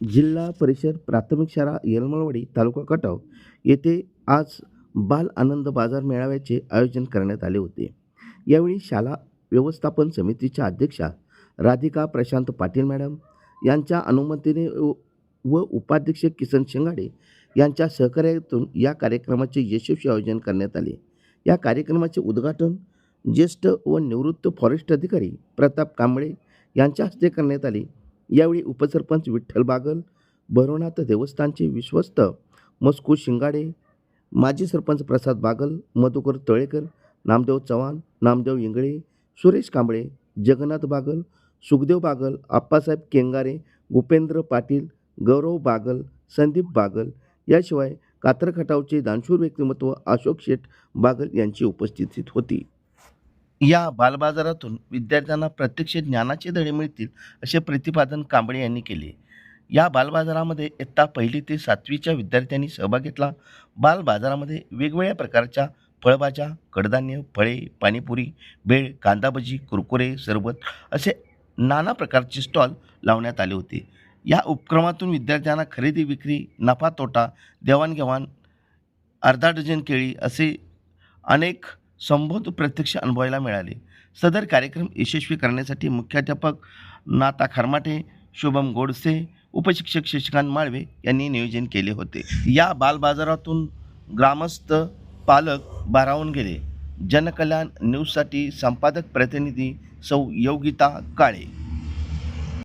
जिल्हा परिषद प्राथमिक शाळा यलमलवाडी तालुका कटाव येथे आज बाल आनंद बाजार मेळाव्याचे आयोजन करण्यात आले होते. यावेळी शाळा व्यवस्थापन समितीच्या अध्यक्षा राधिका प्रशांत पाटील मॅडम यांच्या अनुमतीने व व उपाध्यक्ष किसन शिंगाडे यांच्या सहकार्यातून या कार्यक्रमाचे यशस्वी आयोजन करण्यात आले. या कार्यक्रमाचे उद्घाटन ज्येष्ठ व निवृत्त फॉरेस्ट अधिकारी प्रताप कांबळे यांच्या हस्ते करण्यात आले. यावेळी उपसरपंच विठ्ठल बागल भैरवनाथ देवस्थानचे विश्वस्त मस्कू शिंगाडे माजी सरपंच प्रसाद बागल मधुकर तळेकर नामदेव चव्हाण नामदेव इंगळे सुरेश कांबळे जगन्नाथ बागल सुखदेव बागल आप्पासाहेब केंगारे भूपेंद्र पाटील गौरव बागल संदीप बागल याशिवाय कातरखटावचे दानशूर व्यक्तिमत्व अशोक शेठ बागल यांची उपस्थितीत होती. या बालबाजारातून विद्यार्थ्यांना प्रत्यक्ष ज्ञानाचे धडे मिळतील असे प्रतिपादन कांबळे यांनी केले. या बालबाजारामध्ये इयत्ता पहिली ते सातवीच्या विद्यार्थ्यांनी सहभाग घेतला. बालबाजारामध्ये वेगवेगळ्या प्रकारच्या फळभाज्या कडधान्य फळे पाणीपुरी बेळ कांदाभजी कुरकुरे सरबत असे नाना प्रकारचे स्टॉल लावण्यात आले होते. या उपक्रमातून विद्यार्थ्यांना खरेदी विक्री नफा तोटा देवाणघेवाण अर्धा डझन केळी असे अनेक संबोध प्रत्यक्ष अनुभवायला मिळाले. सदर कार्यक्रम यशस्वी करण्यासाठी मुख्याध्यापक नाता खरमाटे शुभम गोडसे उपशिक्षक शशिकांत माळवे यांनी नियोजन केले होते. या बालबाजारातून ग्रामस्थ पालक भारावून गेले. जनकल्याण न्यूजसाठी संपादक प्रतिनिधी सौ योगिता काळे.